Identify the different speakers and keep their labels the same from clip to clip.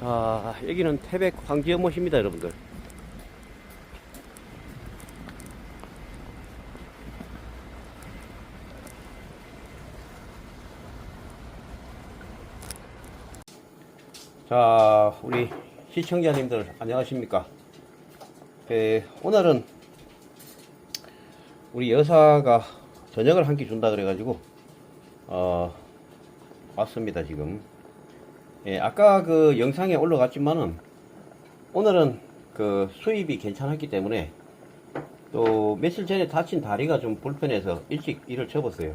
Speaker 1: 자, 여기는 태백 황지연못입니다, 여러분들. 자, 우리 시청자님들 안녕하십니까? 예, 오늘은 우리 여사가 저녁을 한 끼 준다 그래 가지고 어, 왔습니다 지금. 예, 아까 그 영상에 올라갔지만은 오늘은 그 수입이 괜찮았기 때문에 또 며칠 전에 다친 다리가 좀 불편해서 일찍 일을 접었어요.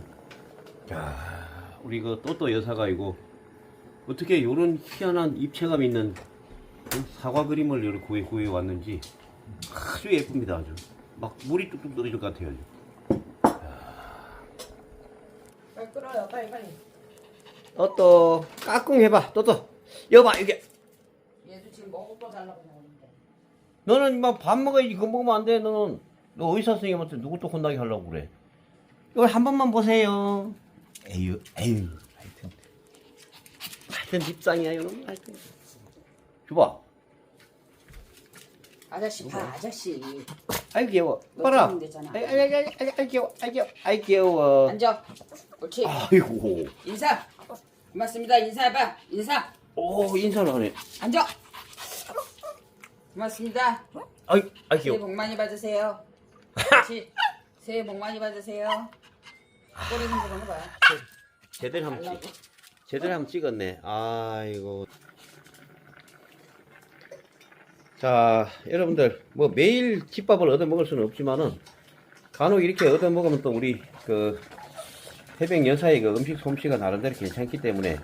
Speaker 1: 자, 우리 그 또또 여사가 이거 어떻게 요런 희한한 입체감 있는 그 사과 그림을 이렇게 구해 구해 왔는지 아주 예쁩니다 아주 막 물이 뚝뚝 떨어질 것 같아요.
Speaker 2: 빨리 끓어요 빨리 빨리
Speaker 1: 또또 까꿍 해봐. 또또. 여봐 이게.
Speaker 2: 얘도 지금 먹을 거 달라고 나오는데.
Speaker 1: 너는 막 밥 먹어야지 그거 먹으면 안 돼 너는. 너 의사 선생님한테 누구 또 혼나게 하려고 그래? 이걸 한 번만 보세요. 에휴 에휴. 하여튼. 하여튼 집상이야 이놈 하여튼. 줘봐.
Speaker 2: 아저씨 봐 아저씨.
Speaker 1: 아이 귀여워.
Speaker 2: 너
Speaker 1: 봐라.
Speaker 2: 보면 되잖아.
Speaker 1: 아이 아이 아이 아이 아이 귀여워 아이 귀여워. 아이 귀여워.
Speaker 2: 앉아. 옳지.
Speaker 1: 아이고.
Speaker 2: 인사 고맙습니다. 인사해봐. 인사.
Speaker 1: 오 인사를 하네.
Speaker 2: 앉아. 고맙습니다.
Speaker 1: 아이 아이
Speaker 2: 새해
Speaker 1: 귀여워.
Speaker 2: 복 많이 받으세요. 옳지 새해 복 많이 받으세요. 꼬리 흔들어 봐
Speaker 1: 제대로 한번
Speaker 2: 달라고.
Speaker 1: 찍 제대로 한번 찍었네. 아이고. 자 여러분들 뭐 매일 집밥을 얻어 먹을 수는 없지만은 간혹 이렇게 얻어 먹으면 또 우리 그 태백 여사의 그 음식 솜씨가 나름대로 괜찮기 때문에.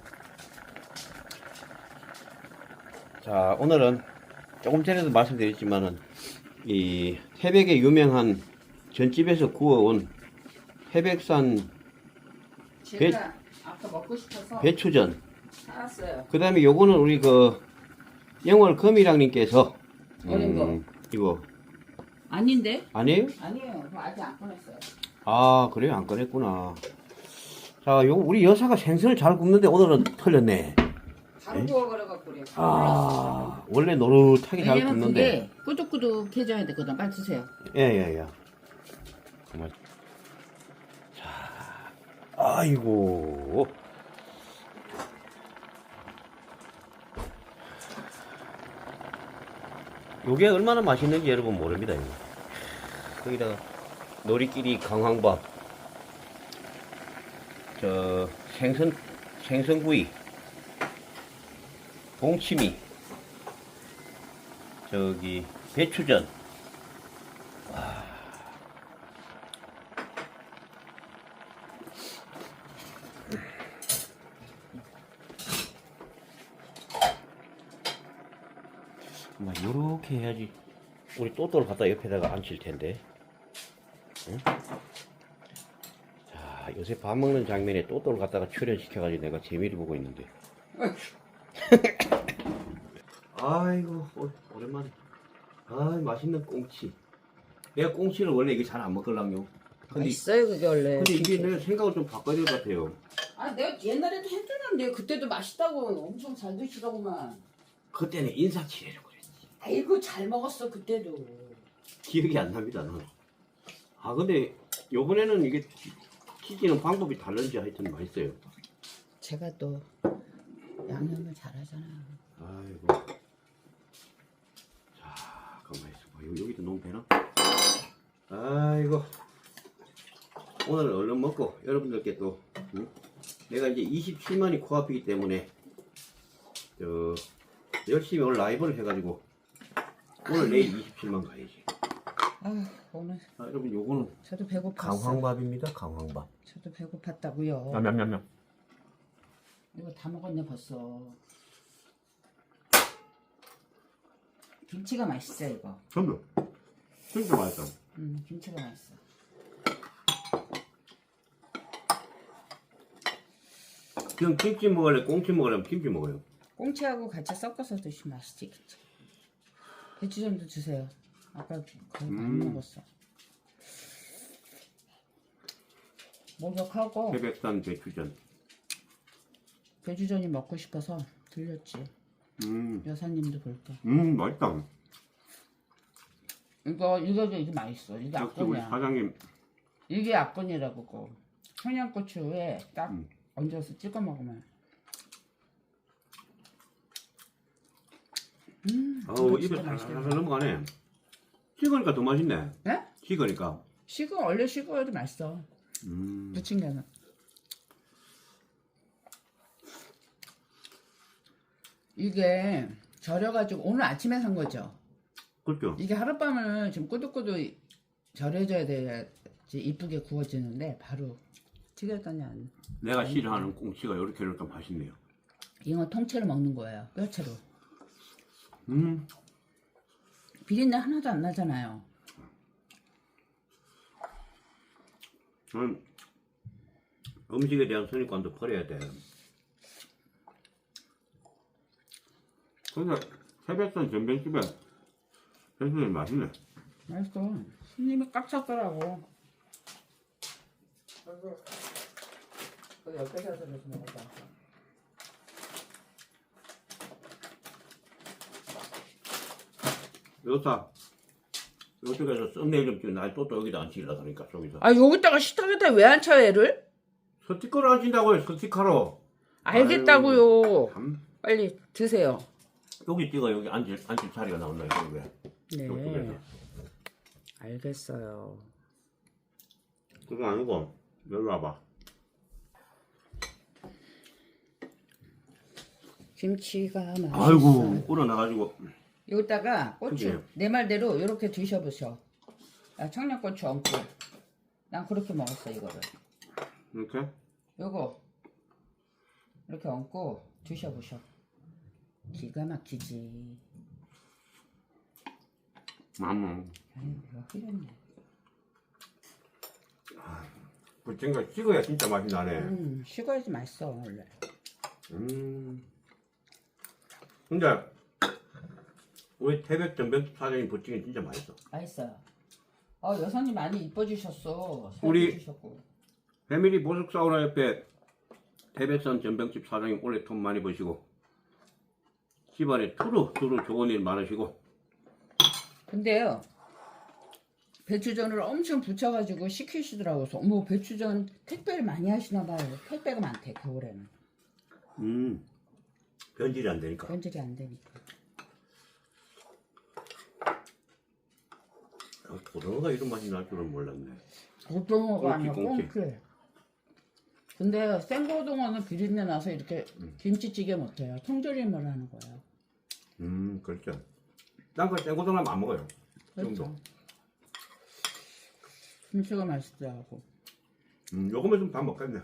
Speaker 1: 자 오늘은 조금 전에도 말씀드렸지만은 이 태백의 유명한 전집에서 구워온 태백산
Speaker 2: 제가 아까 먹고 싶어서
Speaker 1: 배추전.
Speaker 2: 사왔어요.
Speaker 1: 그 다음에 요거는 우리 그 영월 금이랑님께서
Speaker 2: 거.
Speaker 1: 이거.
Speaker 2: 아닌데?
Speaker 1: 아니에요?
Speaker 2: 아니에요. 아직 안 꺼냈어요.
Speaker 1: 아 그래요? 안 꺼냈구나 자 요거 우리 여사가 생선을 잘 굽는데 오늘은 틀렸네.
Speaker 2: 바로 구워 버려갖고 그래
Speaker 1: 아 원래 노릇하게 잘
Speaker 2: 왜냐면
Speaker 1: 굽는데.
Speaker 2: 그게 꾸덕꾸덕해져야 되거든. 빨리 드세요.
Speaker 1: 예 예 예. 정말. 자 아이고. 요게 얼마나 맛있는지 여러분 모릅니다 이거. 거기다가 놀이끼리 강황밥 저 생선 생선구이 동치미 저기 배추전. 막 요렇게 해야지 우리 또또를 갖다 옆에다가 앉힐 텐데. 응? 자 요새 밥 먹는 장면에 또또를 갖다가 출연시켜가지고 내가 재미를 보고 있는데. 아이고 오- 오랜만에. 아 맛있는 꽁치. 내가 꽁치를 원래 이게 잘 안 먹을랑요 근데,
Speaker 2: 있어요 그게 원래
Speaker 1: 근데 이게 내가 생각을 좀 바꿔야 될 것 같아요.
Speaker 2: 아 내가 옛날에도 해주는데 그때도 맛있다고 엄청 잘 드시더구만.
Speaker 1: 그때는 인사치레라고 그랬지.
Speaker 2: 아이고 잘 먹었어 그때도.
Speaker 1: 기억이 안 납니다 나는. 아 근데 요번에는 이게 튀기는 방법이 다른지 하여튼 맛있어요
Speaker 2: 제가 또 양념을 잘하잖아요
Speaker 1: 아이고. 자, 가만히 있어봐. 여기, 여기도 너무 되나? 아이고. 오늘 얼른 먹고, 여러분들께 또, 응? 내가 이제 27만이 코앞이기 때문에, 저, 열심히 오늘 라이브를 해가지고, 오늘 내일 27만 가야지.
Speaker 2: 아 오늘
Speaker 1: 아, 여러분, 요거는
Speaker 2: 저도 배고팠어
Speaker 1: 강황밥입니다, 강황밥.
Speaker 2: 저도 배고팠다고요
Speaker 1: 냠냠냠냠.
Speaker 2: 이거 다 먹었네 벌써 김치가 맛있어 이거
Speaker 1: 전부. 진짜 맛있어.
Speaker 2: 음 김치가 맛있어
Speaker 1: 그럼 김치 먹을래? 꽁치 먹을래? 김치 먹어요.
Speaker 2: 꽁치하고 같이 섞어서 드시면 맛있지 김치 배추전도 주세요 아까 거의 다
Speaker 1: 음.
Speaker 2: 먹었어 목욕하고
Speaker 1: 태백산 배추전.
Speaker 2: 배추전이 먹고 싶어서 들렸지
Speaker 1: 음,
Speaker 2: 여사님도 볼 거.
Speaker 1: 음, 맛있다.
Speaker 2: 이거 이거 이게 맛있어. 이게
Speaker 1: 역시 우리
Speaker 2: 악건이야.
Speaker 1: 사장님,
Speaker 2: 이게 악건이라고 고 청양고추에 딱
Speaker 1: 음.
Speaker 2: 얹어서 찍어 먹으면. 음,
Speaker 1: 어우,
Speaker 2: 이거
Speaker 1: 입에
Speaker 2: 진짜
Speaker 1: 살살
Speaker 2: 맛있겠다.
Speaker 1: 넘어가네. 식으니까 더 맛있네.
Speaker 2: 네?
Speaker 1: 식으니까.
Speaker 2: 식어 원래 식어야도 맛있어.
Speaker 1: 음,
Speaker 2: 부침개는. 이게 절여가지고 오늘 아침에 산 거죠.
Speaker 1: 그렇죠.
Speaker 2: 이게 하룻밤을 좀 꾸덕꾸덕 절여져야 돼야지 이쁘게 구워지는데 바로 튀겼더니 안.
Speaker 1: 내가 싫어하는 꽁치가 이렇게 이렇게 맛있네요.
Speaker 2: 잉어 통째로 먹는 거예요. 뼈채로.
Speaker 1: 음,
Speaker 2: 비린내 하나도 안 나잖아요.
Speaker 1: 저는 음식에 대한 선입관도 버려야 돼. 근데 세뱃선 전병집에 해수이 맛있네.
Speaker 2: 맛있어. 손님이 꽉 찼더라고. 그 옆에 사서 그래서 먹어봐.
Speaker 1: 여사, 이쪽에서 썸네일 좀 찍어. 나또또 여기다 안 찍으려 그러니까 저기서.
Speaker 2: 아 여기다가 식탁에다 왜안쳐 얘를?
Speaker 1: 스티커로 안 친다고요, 스티커로.
Speaker 2: 알겠다고요.
Speaker 1: 참,
Speaker 2: 빨리 드세요.
Speaker 1: 여기 찍어, 여기 앉을, 앉을 자리가 나온다, 여기 왜.
Speaker 2: 네.
Speaker 1: 이쪽에서.
Speaker 2: 알겠어요.
Speaker 1: 그거 아니고, 여기 와봐.
Speaker 2: 김치가 맛있어.
Speaker 1: 아이고, 우러나가지고.
Speaker 2: 여기다가 고추
Speaker 1: 그게요.
Speaker 2: 내 말대로 이렇게 드셔보셔. 아, 청양고추 얹고. 난 그렇게 먹었어 이거를.
Speaker 1: 이렇게?
Speaker 2: 요거 이렇게 얹고 드셔보셔. 기가 막히지.
Speaker 1: 마음.
Speaker 2: 아유 이거 흐렸네.
Speaker 1: 부침가 찍어야 진짜 맛이 나네.
Speaker 2: 음 식어야지 맛있어 원래.
Speaker 1: 음. 근데 우리 태백 전병집 사장님 부침개 진짜 맛있어.
Speaker 2: 맛있어요. 어 여사님 많이 이뻐지셨어.
Speaker 1: 우리-
Speaker 2: 찌셨고.
Speaker 1: 패밀리 보석 사우나 옆에 태백산 전병집 사장님 올해 돈 많이 버시고 집안에 두루 두루 좋은 일 많으시고
Speaker 2: 근데요 배추전을 엄청 부쳐가지고 시키시더라고요. 그래서 어머 배추전 택배를 많이 하시나 봐요. 택배가 많대 겨울에는.
Speaker 1: 음 변질이 안 되니까.
Speaker 2: 변질이 안 되니까.
Speaker 1: 아, 고등어가 이런 맛이 날 줄은 몰랐네.
Speaker 2: 고등어가
Speaker 1: 꽁치.
Speaker 2: 꽁치. 근데 생고등어는 비린내 나서 이렇게
Speaker 1: 음.
Speaker 2: 김치찌개 못해요. 통조림을 하는 거예요.
Speaker 1: 음 그렇죠. 난그 생고등어 안 먹어요.
Speaker 2: 그렇죠.
Speaker 1: 정도.
Speaker 2: 김치가 맛있더라고.
Speaker 1: 음 요거면 좀다 먹겠네.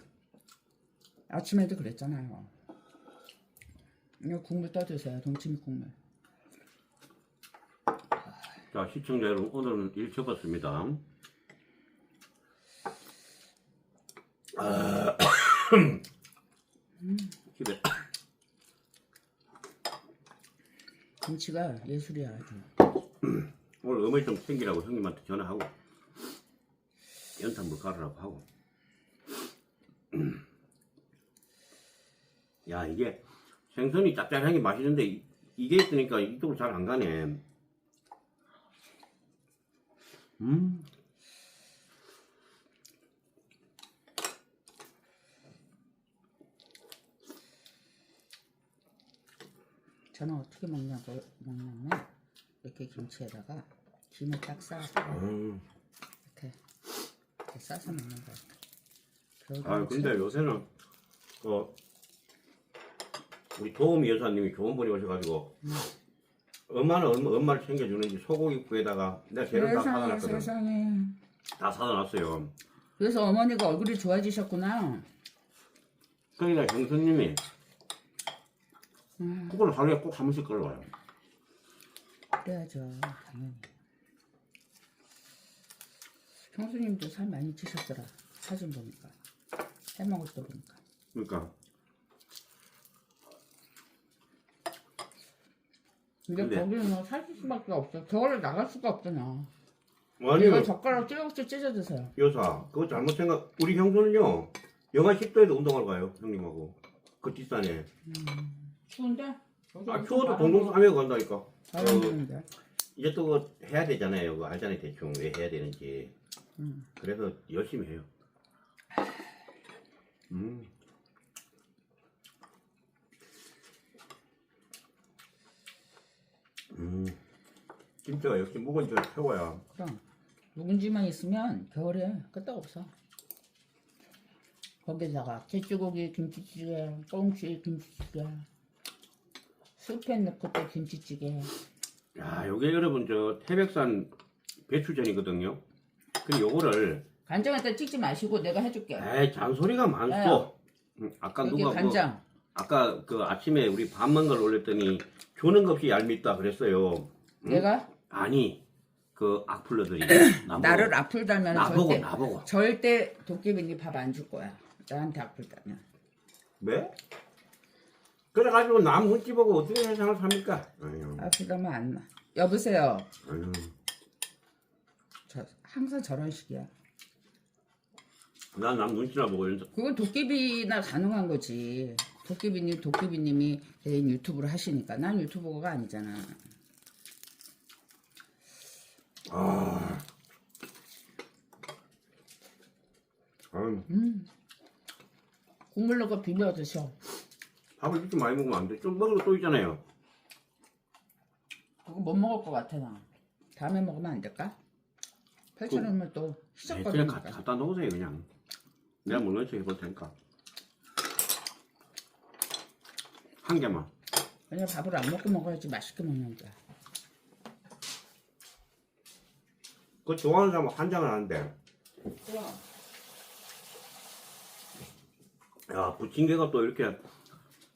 Speaker 2: 아침에도 그랬잖아요. 이거 국물 떠드세요. 동치미 국물.
Speaker 1: 자 시청자 여러분 오늘은 일 접었습니다. 아, 집에
Speaker 2: 김치가 예술이야 아주.
Speaker 1: 오늘 어머니 좀 챙기라고 형님한테 전화하고 연탄물 갈으라고 하고 야 이게 생선이 짭짤한 게 맛있는데 이- 이게 있으니까 이쪽으로 잘 안 가네 음
Speaker 2: 저는 어떻게 먹냐고 먹냐면 이렇게 김치에다가 김을 딱 싸서
Speaker 1: 음.
Speaker 2: 이렇게, 이렇게 싸서 먹는 거예요.
Speaker 1: 아 근데 요새는 그 우리 도우미 여사님이 좋은 분이 오셔가지고 엄마는 엄마, 엄마를 챙겨주는지 소고기 구에다가 내가 재료 다 사다
Speaker 2: 세상에
Speaker 1: 놨거든
Speaker 2: 세상에.
Speaker 1: 다 사다 놨어요
Speaker 2: 그래서 어머니가 얼굴이 좋아지셨구나.
Speaker 1: 그러니까 형수님이
Speaker 2: 음,
Speaker 1: 그걸 하루에 꼭 한 번씩 걸어와요
Speaker 2: 그래야죠 당연히. 형수님도 살 많이 찌셨더라 사진 보니까 해먹을 때 보니까.
Speaker 1: 그러니까
Speaker 2: 근데
Speaker 1: 근데-
Speaker 2: 거기는 뭐 살찔 수밖에 없어. 저거를 나갈 수가 없잖아.
Speaker 1: 아니
Speaker 2: 이거 젓가락 찌각찌 찢어 드세요.
Speaker 1: 여사 그거 잘못 생각 우리 형수는요 영하 10도에도 운동하러 가요 형님하고 그 뒷산에
Speaker 2: 추운데?
Speaker 1: 아 추워도 동동 싸매고 간다니까.
Speaker 2: 잘하는데.
Speaker 1: 어, 이제 또 그거 해야 되잖아요. 그거 알잖아요 대충 왜 해야 되는지.
Speaker 2: 음.
Speaker 1: 그래서 열심히 해요. 음. 음. 김치가 역시 묵은 지가 최고야.
Speaker 2: 그럼 묵은지만 있으면 겨울에 끄떡 없어. 거기다가 돼지고기 김치찌개, 꽁치 김치찌개, 스팸 넣고 또 김치찌개.
Speaker 1: 야, 요게 여러분 저 태백산 배추전이거든요. 근데 요거를
Speaker 2: 간장에다 찍지 마시고 내가 해줄게.
Speaker 1: 에이 잔소리가 많소. 음, 아까
Speaker 2: 여기
Speaker 1: 누가 그,
Speaker 2: 간장.
Speaker 1: 아까 그 아침에 우리 밥 먹는 걸 올렸더니 조는 것 없이 얄밉다 그랬어요. 음?
Speaker 2: 내가
Speaker 1: 아니 그 악플러들이 나보고,
Speaker 2: 나를 악플 달면
Speaker 1: 나보고
Speaker 2: 절대
Speaker 1: 나보고
Speaker 2: 절대 도깨비니 밥 안 줄 거야. 나한테 악플 달면.
Speaker 1: 왜? 그래가지고 남 눈치 보고 어떻게 세상을 삽니까? 아유,
Speaker 2: 악플 달면 안 나. 여보세요.
Speaker 1: 아유.
Speaker 2: 저 항상 저런 식이야.
Speaker 1: 난남 눈치나 보고 이런
Speaker 2: 그건 도깨비나 가능한 거지. 도깨비님, 도깨비님이 개인 유튜브를 하시니까 난 유튜버가 아니잖아.
Speaker 1: 아, 아유,
Speaker 2: 국물 넣고 비벼 드셔.
Speaker 1: 밥을 이렇게 많이 먹으면 안 돼. 좀 먹으러 또 있잖아요.
Speaker 2: 그거 못 먹을 것 같아 나. 다음에 먹으면 안 될까? 펼쳐놓으면 또
Speaker 1: 네, 그냥. 가- 갖다 놓으세요 그냥. 내가 먹는 척 해볼 테니까. 한 개만.
Speaker 2: 그냥 밥을 안 먹고 먹어야지 맛있게 먹는다.
Speaker 1: 그거 좋아하는 사람은 한 장은 안 돼. 야, 부침개가 또 이렇게.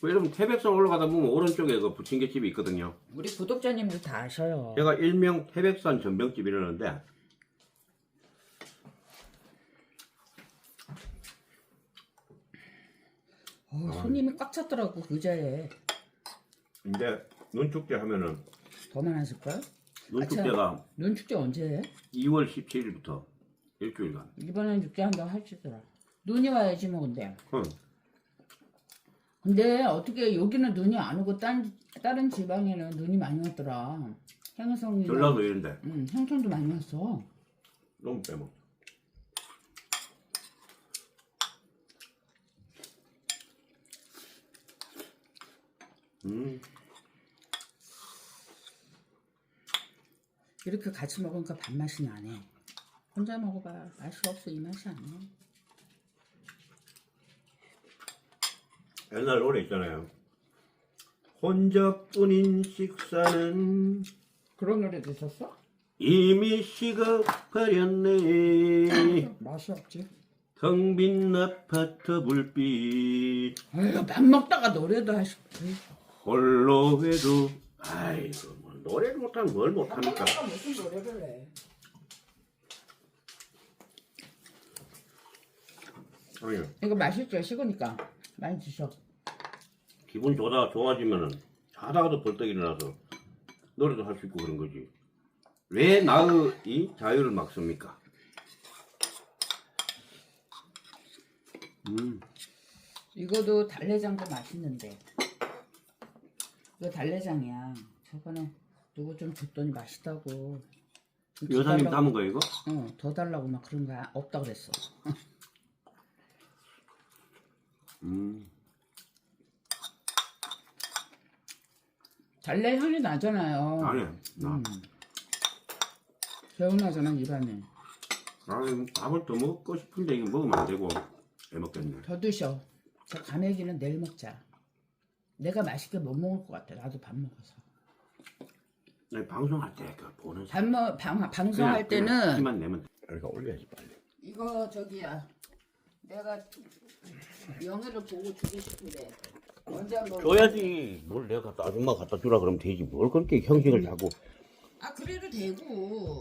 Speaker 1: 그 여러분, 태백산 올라가다 보면 오른쪽에 그 부침개 집이 있거든요.
Speaker 2: 우리 구독자님들 다 아셔요.
Speaker 1: 제가 일명 태백산 전병집 이러는데,
Speaker 2: 손님이 꽉 찼더라고 그 의자에.
Speaker 1: 이제 눈축제 하면은,
Speaker 2: 더 많았을걸?
Speaker 1: 눈축제가
Speaker 2: 눈 축제 언제 해?
Speaker 1: 2월 17일부터 일주일간.
Speaker 2: 이번엔 축제 한다고 하시더라. 눈이 와야지 뭐 근데.
Speaker 1: 응.
Speaker 2: 근데 어떻게 여기는 눈이 안 오고 딴, 다른 지방에는 눈이 많이 왔더라. 행성이나
Speaker 1: 전라도 이런데,
Speaker 2: 응, 행천도 많이 왔어.
Speaker 1: 너무 빼먹. 음,
Speaker 2: 이렇게 같이 먹으니까 밥맛이 나네. 혼자 먹어봐. 맛이 없어. 이 맛이 안 나.
Speaker 1: 옛날 노래 있잖아요. 혼자뿐인 식사는
Speaker 2: 그런 노래도 있었어?
Speaker 1: 이미 식어버렸네.
Speaker 2: 맛이 없지.
Speaker 1: 텅 빈 아파트 불빛
Speaker 2: 아유, 밥 먹다가 노래도 하시지.
Speaker 1: 홀로 해도 아이고 뭐 노래를 못하면 뭘 못합니까?
Speaker 2: 무슨 노래를 해?
Speaker 1: 아니요.
Speaker 2: 이거 맛있죠? 식으니까. 많이 드셔.
Speaker 1: 기분 좋다 좋아지면은 자다가도 벌떡 일어나서 노래도 할 수 있고 그런 거지. 왜 나의 이 자유를 막습니까? 음,
Speaker 2: 이거도 달래장도 맛있는데. 이거 달래장이야. 저번에 누구 좀 줬더니 맛있다고. 좀
Speaker 1: 여사님
Speaker 2: 달라고-
Speaker 1: 담은 거 이거?
Speaker 2: 어, 더 달라고 막 그런 거 없다 그랬어.
Speaker 1: 음,
Speaker 2: 달래 향이 나잖아요.
Speaker 1: 아니, 나,
Speaker 2: 음. 개운하잖아 입안에.
Speaker 1: 나는 밥을 더 먹고 싶은데 이거 먹으면 안 되고 애 먹겠네.
Speaker 2: 더 드셔. 저 가메기는 내일 먹자. 내가 맛있게 못 먹을 것 같아. 나도 밥 먹어서.
Speaker 1: 나 방송할 때 그 보는
Speaker 2: 밥 먹, 방, 방송할
Speaker 1: 그냥
Speaker 2: 때는
Speaker 1: 키만 내면 돼. 여기가 올려야지 빨리.
Speaker 2: 이거 저기야. 내가 영애를 보고 주고 싶은데 언제 한번.
Speaker 1: 줘야지. 뭘 내가 갖다 아줌마 갖다 주라 그러면 되지. 뭘 그렇게 형식을 자꾸.
Speaker 2: 아 그래도 되고.